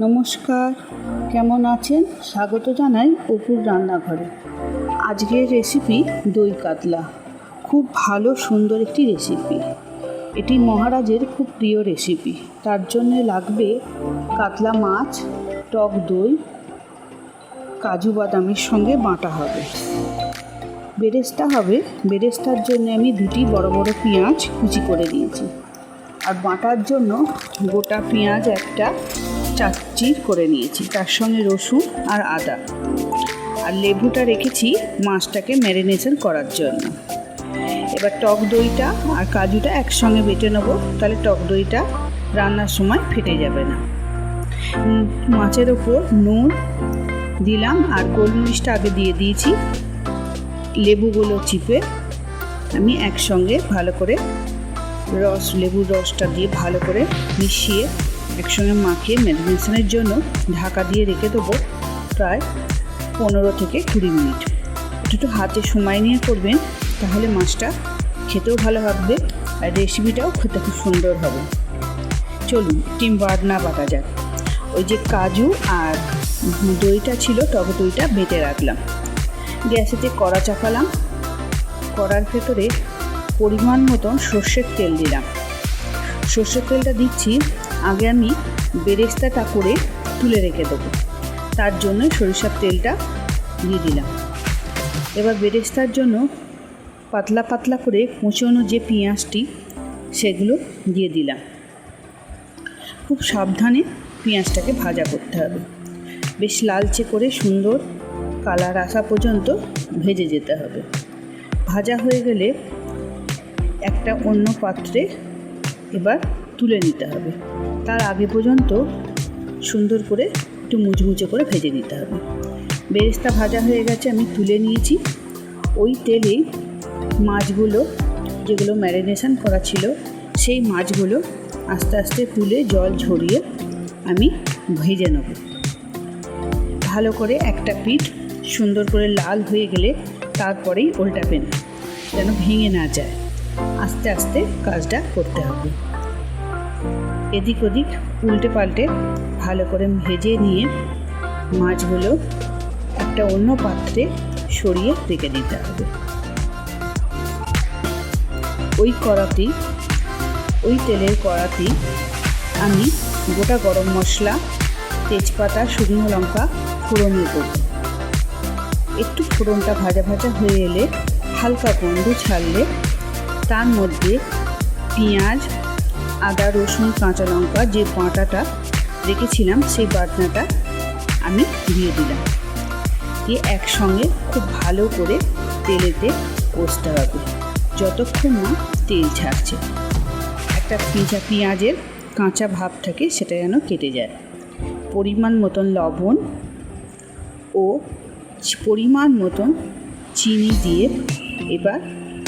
নমস্কার, কেমন আছেন? স্বাগত জানাই অপুর রান্নাঘরে। আজকের রেসিপি দই কাতলা। খুব ভালো, সুন্দর একটি রেসিপি এটি মহারাজের খুব প্রিয় রেসিপি তার জন্য লাগবে কাতলা মাছ, টক দই, কাজু বাদামের সঙ্গে বাটা হবে। বেরেস্তা হবে। বেরেস্তার জন্য আমি দুটি বড় বড় পেঁয়াজ কুচি করে দিয়েছি। আর বাটার জন্য গোটা পেঁয়াজ একটা চাচির করে নিয়েছি, তার সঙ্গে রসুন আর আদা। আর লেবুটা রেখেছি মাছটাকে ম্যারিনেশন করার জন্য। এবার টক দইটা আর কাজুটা একসঙ্গে বেটে নেব, তাহলে টক দইটা রান্নার সময় ফেটে যাবে না। মাছের ওপর নুন দিলাম আর গোলমরিচটা আগে দিয়ে দিয়েছি। লেবুগুলো চিপে আমি একসঙ্গে ভালো করে রস, লেবুর রসটা দিয়ে ভালো করে মিশিয়ে একসঙ্গে মাখিয়ে ম্যারিনেশনের জন্য ঢাকা দিয়ে রেখে দেবো প্রায় পনেরো থেকে কুড়ি মিনিট। একটু হাতে সময় নিয়ে করবেন, তাহলে মাছটা খেতেও ভালো হবে আর রেসিপিটাও খেতে খুব সুন্দর হবে। চলুন, টিম বাটনা বাটা যাক। ওই যে কাজু আর দইটা ছিল টক দইটা বেটে রাখলাম। গ্যাসেতে কড়া চাপালাম। কড়ার ভেতরে পরিমাণ মতন সর্ষের তেল দিলাম। সর্ষের তেলটা দিচ্ছি আগে আমি বেরেস্তাটা করে তুলে রেখে দেবো। তার জন্য সরিষার তেলটা দিয়ে দিলাম। এবার বেরেস্তার জন্য পাতলা পাতলা করে কুচোনো যে পেঁয়াজটি, সেগুলো দিয়ে দিলাম। খুব সাবধানে পেঁয়াজটাকে ভাজা করতে হবে। বেশ লালচে করে সুন্দর কালার আসা পর্যন্ত ভেজে যেতে হবে। ভাজা হয়ে গেলে একটা অন্য পাত্রে এবার তুলে নিতে হবে। তার আগে পর্যন্ত সুন্দর করে একটু মুচমুচে করে ভেজে নিতে হবে। বেরেস্তা ভাজা হয়ে গেছে, আমি তুলে নিয়েছি। ওই তেলে মাছগুলো, যেগুলো ম্যারিনেশন করা ছিল, সেই মাছগুলো আস্তে আস্তে তুলে জল ঝরিয়ে আমি ভেজে নেব। ভালো করে একটা পিঠ সুন্দর করে লাল হয়ে গেলে তারপরেই উল্টাবেন যেন ভেঙে না যায়। আস্তে আস্তে কাজটা করতে হবে। এদিক ওদিক উল্টে পাল্টে ভালো করে ভেজে নিয়ে মাছগুলো একটা অন্য পাত্রে সরিয়ে রেখে দিতে হবে। ওই কড়াতেই ওই তেলের কড়াতেই আমি গোটা গরম মশলা, তেজপাতা, শুকনো লঙ্কা ফোড়নে দেবো। একটু ফোড়নটা ভাজা ভাজা হয়ে এলে হালকা গন্ধ ছাড়লে তার মধ্যে পেঁয়াজ আদা, রসুন, কাঁচা লঙ্কা যে বাটাটা রেখেছিলাম সেই বাটনাটা আমি দিয়ে দিলাম। দিয়ে একসঙ্গে খুব ভালো করে তেলেতে কষতে হবে। যতক্ষণ না তেল ছাড়ছে। একটা পিঁচা পেঁয়াজের কাঁচা ভাব থাকে সেটা যেন কেটে যায়। পরিমাণ মতন লবণ ও পরিমাণ মতন চিনি দিয়ে এবার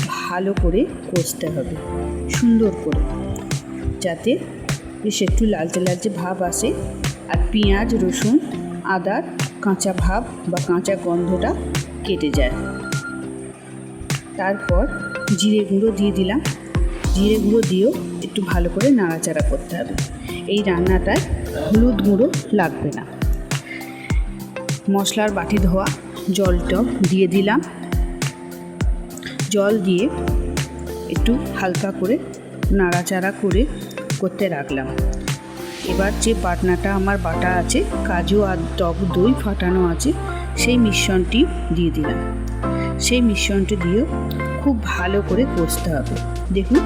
ভালো করে কষতে হবে। সুন্দর করে। যাতে বেশ একটু লালচে লালচে ভাব আসে। আর পেঁয়াজ, রসুন, আদার, কাঁচা ভাব বা কাঁচা গন্ধটা কেটে যায়। তারপর জিরে গুঁড়ো দিয়ে দিলাম। জিরে গুঁড়ো দিয়েও একটু ভালো করে নাড়াচাড়া করতে হবে। এই রান্নাটায় হলুদ গুঁড়ো লাগবে না। মশলার বাটি ধোয়া, জল জলটা দিয়ে দিলাম। জল দিয়ে একটু হালকা করে নাড়াচাড়া করে করতে রাখলাম। এবার যে বাটনাটা আমার বাটা আছে, কাজু আর টক দই ফাটানো আছে, সেই মিশ্রণটি দিয়ে দিলাম। সেই মিশ্রণটি দিয়েও খুব ভালো করে কষতে হবে। দেখুন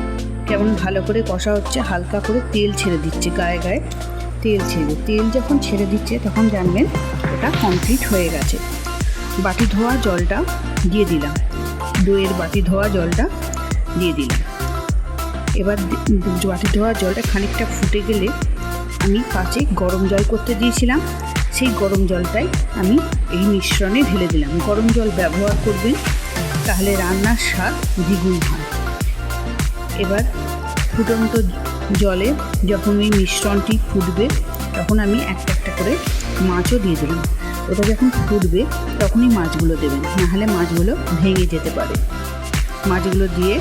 কেমন ভালো করে কষা হচ্ছে, হালকা করে তেল ছেড়ে দিচ্ছে গায়ে গায়ে। তেল ছেড়ে, তেল যখন ছেড়ে দিচ্ছে তখন জানবেন ওটা কমপ্লিট হয়ে গেছে। বাটি ধোয়া জলটা দিয়ে দিলাম। দইয়ের বাটি ধোয়া জলটা দিয়ে দিলাম। এবার বাটি ধোয়া জলটা খানিকটা ফুটে গেলে আমি পাঁচে গরম জল করতে দিয়েছিলাম। সেই গরম জলটাই আমি এই মিশ্রণে ঢেলে দিলাম। গরম জল ব্যবহার করবেন, তাহলে রান্নার স্বাদ দ্বিগুণ হয়। এবার ফুটন্ত জলে যখন এই মিশ্রণটি ফুটবে, তখন আমি একটা একটা করে মাছও দিয়ে দিলাম ওটা যখন ফুটবে, তখনই মাছগুলো দেবেন। নাহলে মাছগুলো ভেঙে যেতে পারে। মাছগুলো দিয়ে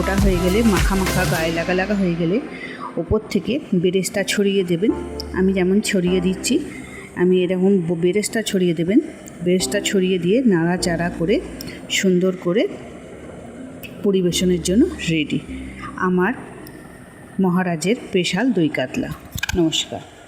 ফোটা হয়ে গেলে, মাখা মাখা গায়ে লাগা লাগা হয়ে গেলে ওপর থেকে বেরেস্তা ছড়িয়ে দেবেন। আমি যেমন ছড়িয়ে দিচ্ছি, আমি এরকম বেরেস্তা ছড়িয়ে দেবেন। বেরেস্তা ছড়িয়ে দিয়ে নাড়াচাড়া করে, সুন্দর করে পরিবেশনের জন্য রেডি আমার মহারাজের স্পেশাল দই কাতলা। নমস্কার।